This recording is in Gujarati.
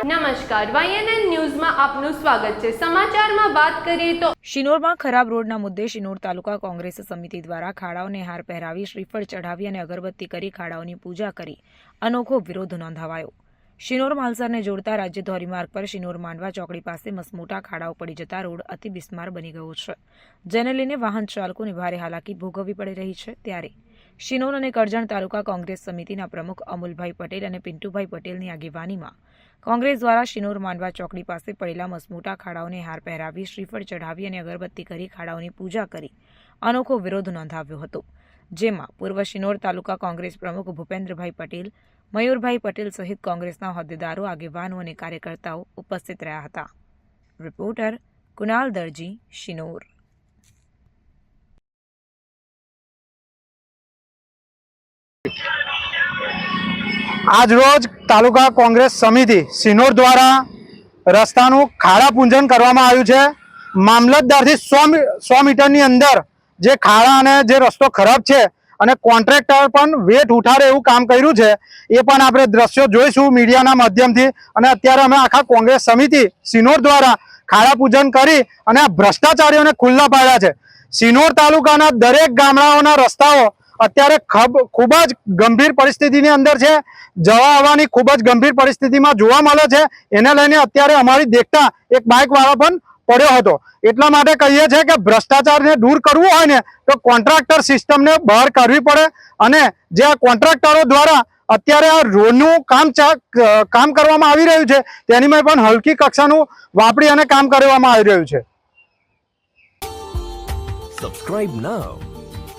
નમસ્કાર વાયએનએન ન્યૂઝમાં આપનું સ્વાગત છે. સમાચારમાં વાત કરીએ તો શિનોરમાં ખરાબ રોડના મુદ્દે શિનોર તાલુકા કોંગ્રેસ સમિતિ દ્વારા ખાડાઓને હાર પહેરાવી શ્રીફળ ચઢાવી અને અગરબત્તી કરી ખાડાઓની પૂજા કરી. અનોખો વિરોધ નોંધાવાયો. શિનોર માલસરને જોડતા રાજ્ય ધોરીમાર્ગ પર શિનોર માંડવા ચોકડી પાસે મસમોટા ખાડાઓ પડી જતા રોડ અતિ બિસ્માર બની ગયો છે. જેને લઈને વાહન ચાલકોને ભારે હાલાકી ભોગવવી પડી રહી છે ત્યારે શિનોર અને કરજણ તાલુકા કોંગ્રેસ સમિતિના પ્રમુખ અમુલભાઈ પટેલ અને પિન્ટુભાઈ પટેલની આગેવાનીમાં કોંગ્રેસ દ્વારા શિનોર માંડવા ચોકડી પાસે પડેલા મસમોટા ખાડાઓને હાર પહેરાવી શ્રીફળ ચઢાવી અને અગરબત્તી કરી ખાડાઓની પૂજા કરી અનોખો વિરોધ નોંધાવ્યો હતો, જેમાં પૂર્વ શિનોર તાલુકા કોંગ્રેસ પ્રમુખ ભૂપેન્દ્રભાઈ પટેલ, મયુરભાઈ પટેલ સહિત કોંગ્રેસના હોદ્દેદારો, આગેવાનો અને કાર્યકર્તાઓ ઉપસ્થિત રહ્યા હતા. રિપોર્ટર કુનાલ દરજી, શિનોર. આજરોજ તાલુકા કોંગ્રેસ સમિતિ સિનોર દ્વારા રસ્તાનું ખાડા પૂંજન કરવામાં આવ્યું છે. મામલતદારથી સો સો મીટરની અંદર જે ખાડા અને જે રસ્તો ખરાબ છે અને કોન્ટ્રાક્ટર પણ વેટ ઉઠાડે એવું કામ કર્યું છે, એ પણ આપણે દ્રશ્યો જોઈશું મીડિયાના માધ્યમથી. અને અત્યારે અમે આખા કોંગ્રેસ સમિતિ સિનોર દ્વારા ખાડા પૂજન કરી અને આ ભ્રષ્ટાચારીઓને ખુલ્લા પાડ્યા છે. સિનોર તાલુકાના દરેક ગામડાઓના રસ્તાઓ અત્યારે ખબ- જ ગંભીર પરિસ્થિતિની અંદર છે. જવા આવવાની ખૂબ જ ગંભીર પરિસ્થિતિમાં જોવા મળે છે. એને લઈને અત્યારે અમારી દેખતા એક બાઇક વાળો પણ પડ્યો હતો. એટલા માટે કહીએ છીએ કે ભ્રષ્ટાચારને દૂર કરવું હોય ને તો કોન્ટ્રાક્ટર સિસ્ટમને બહાર કાઢવી પડે અને જે આ કોન્ટ્રાક્ટરો દ્વારા અત્યારે આ રોડનું કામ કામ કરવામાં આવી રહ્યું છે તેનીમાં પણ હલકી કક્ષાનું વાપરી અને કામ કરવામાં આવી રહ્યું છે. Subscribe now